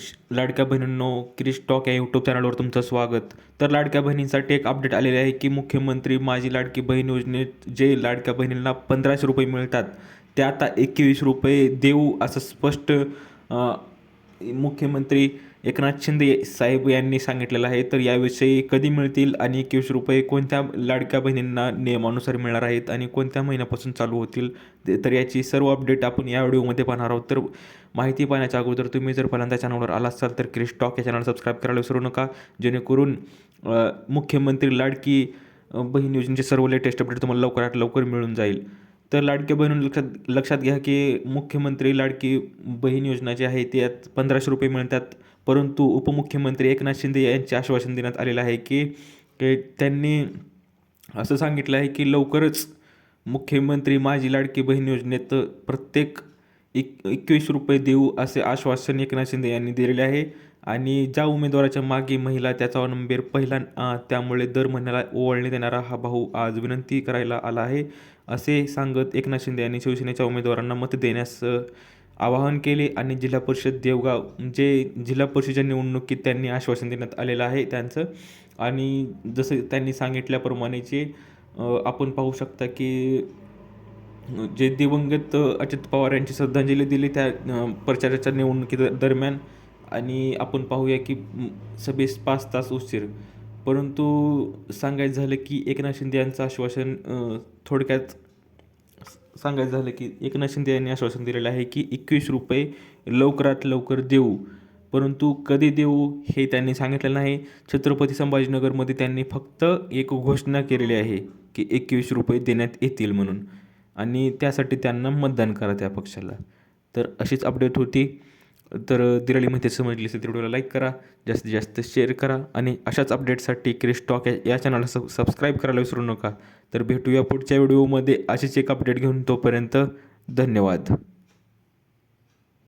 श- लाडक्या बहिणींनो क्रिश टॉक या यूट्यूब चॅनलवर तुमचं स्वागत. तर लाडक्या बहिणींसाठी एक अपडेट आलेले आहे की मुख्यमंत्री माझी लाडकी बहीण योजनेत जे लाडक्या बहिणींना पंधराशे रुपये मिळतात ते आता एकवीस रुपये देऊ असं स्पष्ट मुख्यमंत्री एकनाथ शिंदे साहेब यांनी सांगितलेलं आहे तर याविषयी कधी मिळतील आणि एकवीस रुपये कोणत्या लाडक्या बहिणींना नियमानुसार मिळणार आहेत आणि कोणत्या महिन्यापासून चालू होतील ते- तर याची सर्व अपडेट आपण या व्हिडिओमध्ये पाहणार आहोत. तर माहिती पाहण्याच्या अगोदर तुम्ही जर पहिल्यांदा चॅनलवर आला असाल तर क्रिश टॉक या चॅनल सबस्क्राईब करायला विसरू नका. जेणेकरून मुख्यमंत्री लाडकी बहीण योजनेचे सर्व लेटेस्ट अपडेट तुम्हाला लवकरात लवकर मिळून जाईल. तर लाडक्या बहीण लक्षात लक्षात घ्या की मुख्यमंत्री लाडकी बहीण योजना जी आहे ती यात पंधराशे रुपये मिळतात. परंतु उपमुख्यमंत्री एकनाथ शिंदे यांचे आश्वासन देण्यात आलेलं आहे की की त्यांनी असं सांगितलं आहे की लवकरच मुख्यमंत्री माझी लाडकी बहीण योजनेत प्रत्येक एक एकवीस रुपये देऊ असे आश्वासन एकनाथ शिंदे यांनी दिलेले आहे. आणि ज्या उमेदवाराच्या मागे महिला त्याचा नंबर पहिला त्यामुळे दर महिन्याला ओवाळणी देणारा हा भाऊ आज विनंती करायला आला आहे. असे सांगत एकनाथ शिंदे यांनी शिवसेनेच्या उमेदवारांना मत देण्यास आवाहन केले आणि जिल्हा परिषद देवगाव जे जिल्हा परिषदेच्या निवडणुकीत त्यांनी आश्वासन देण्यात आलेलं आहे त्यांचं. आणि जसं त्यांनी सांगितल्याप्रमाणे जे आपण पाहू शकता की जे दिवंगत अजित पवार यांची श्रद्धांजली दिली त्या प्रचाराच्या निवडणुकी दरम्यान आणि आपण पाहूया की सभेस पाच तास उशीर. परंतु सांगायचं झालं की एकनाथ शिंदे यांचं आश्वासन थोडक्यात सांगायचं झालं की एकनाथ शिंदे यांनी आश्वासन दिलेलं आहे की एकवीस रुपये लवकरात लवकर देऊ. परंतु कधी देऊ हे त्यांनी सांगितलं नाही. छत्रपती संभाजीनगरमध्ये त्यांनी फक्त एक घोषणा केलेली आहे की एकवीस रुपये देण्यात येतील म्हणून. आणि त्यासाठी त्यांना मतदान करा त्या पक्षाला. तर अशीच अपडेट होती. तर दिलेली माहिती समजली असेल तर व्हिडिओला लाईक करा जास्तीत जास्त शेअर करा आणि अशाच अपडेटसाठी क्रिश टॉक या या चॅनलला सब सबस्क्राईब करायला विसरू नका. तर भेटूया पुढच्या व्हिडिओमध्ये असेच एक अपडेट घेऊन तोपर्यंत धन्यवाद.